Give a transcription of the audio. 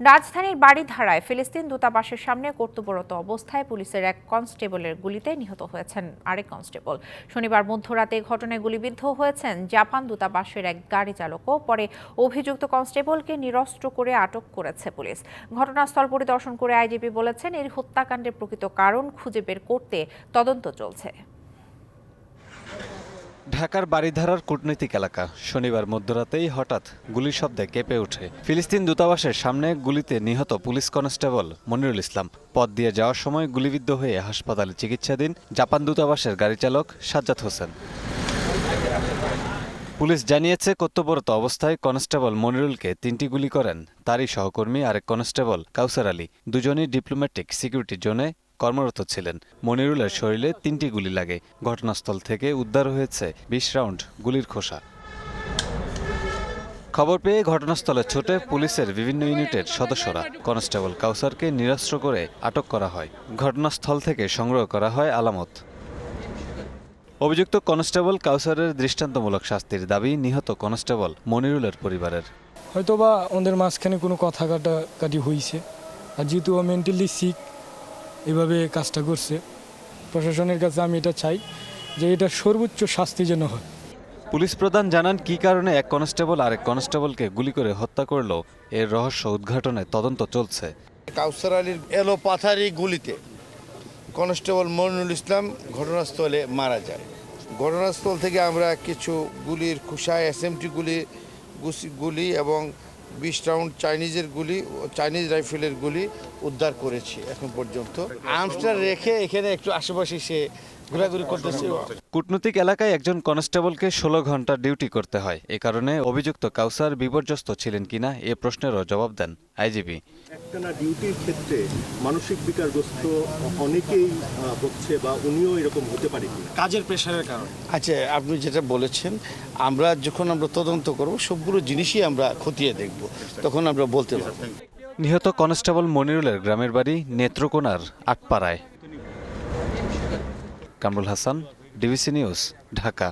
রাজধানীর বাড়িধারায় ফিলিস্তিন দূতাবাসের সামনে কর্তব্যরত অবস্থায় পুলিশের এক কনস্টেবলের গুলিতে নিহত হয়েছেন আরেক কনস্টেবল। শনিবার মধ্যরাতে ঘটনায় গুলিবিদ্ধ হয়েছেন জাপান দূতাবাসের এক গাড়ি চালকও। পরে অভিযুক্ত কনস্টেবলকে নিরস্ত্র করে আটক করেছে পুলিশ। ঘটনাস্থল পরিদর্শন করে আইজিপি বলেছেন, এর হত্যাকাণ্ডের প্রকৃত কারণ খুঁজে বের করতে তদন্ত চলছে। ঢাকার বাড়িধারার কূটনৈতিক এলাকা। শনিবার মধ্যরাতেই হঠাৎ গুলির শব্দে কেঁপে ওঠে। ফিলিস্তিন দূতাবাসের সামনে গুলিতে নিহত পুলিশ কনস্টেবল মনিরুল ইসলাম। পথ দিয়ে যাওয়ার সময় গুলিবিদ্ধ হয়ে হাসপাতালে চিকিৎসাধীন জাপান দূতাবাসের গাড়ি চালক সাজ্জাদ হোসেন। পুলিশ জানিয়েছে, কর্তব্যরত অবস্থায় কনস্টেবল মনিরুলকে তিনটি গুলি করেন। তারই সহকর্মী আরেক কনস্টেবল কাউসার আলী। দুজনই ডিপ্লোম্যাটিক সিকিউরিটি জোনে কর্মরত ছিলেন। মনিরুলের শরীরে তিনটি গুলি লাগে। ঘটনাস্থল থেকে উদ্ধার হয়েছে বিশ রাউন্ড গুলির খোসা। খবর পেয়ে ঘটনাস্থলে ছুটে পুলিশের বিভিন্ন ইউনিটের সদস্যরা কনস্টেবল কাউসারকে নিরস্ত্র করে আটক করা হয়। ঘটনাস্থল থেকে সংগ্রহ করা হয় আলামত। অভিযুক্ত কনস্টেবল কাউসারের দৃষ্টান্তমূলক শাস্তির দাবি নিহত কনস্টেবল মনিরুলের পরিবারের। হয়তোবা ওদের মাঝখানে কোনো কথা কাটাকাটি হয়েছে আর যেহেতু মেন্টালি সিক এভাবে কাজটা করছে। প্রশাসনের কাছে আমি এটা চাই যে এটা সর্বোচ্চ শাস্তি যেন হয়। পুলিশ প্রধান জানান কী কারণে এক কনস্টেবল আরেক কনস্টেবলকে গুলি করে হত্যা করল এর রহস্য উদ্ঘাটনে তদন্ত চলছে। কাউসার আলীর এলো পাথারি গুলিতে কনস্টেবল মনুল ইসলাম ঘটনাস্থলে মারা যায়। ঘটনাস্থল থেকে আমরা কিছু গুলির খুশা এসএমটি গুলি গুলি এবং বিশ রাউন্ড চাইনিজের গুলি, চাইনিজ রাইফেলের গুলি উদ্ধার করেছি এখন পর্যন্ত। আর্মসটা রেখে এখানে একটু আশেপাশে সে ঘোরাঘুরি করতেছে। কূটনৈতিক এলাকায় একজন কনস্টেবলকে ষোলো ঘণ্টা ডিউটি করতে হয়। এ কারণে অভিযুক্ত কাউসার বিপর্যস্ত ছিলেন কিনা এ প্রশ্নেরও জবাব দেন আইজিপি। একটানা ডিউটির ক্ষেত্রে মানসিক বিকারগ্রস্ত অনেকেই হচ্ছে বা উনিও এরকম হতে পারে কাজের প্রেশারের কারণে। আচ্ছা আপনি যেটা বলেছেন আমরা যখন আমরা তদন্ত করব সবগুলো জিনিসই আমরা খতিয়ে দেখব। তখন আমরা বলতে পারব। নিহত কনস্টেবল মনিরুলের গ্রামের বাড়ি নেত্রকোনার আটপাড়ায়। Kamrul Hasan DBC news Dhaka.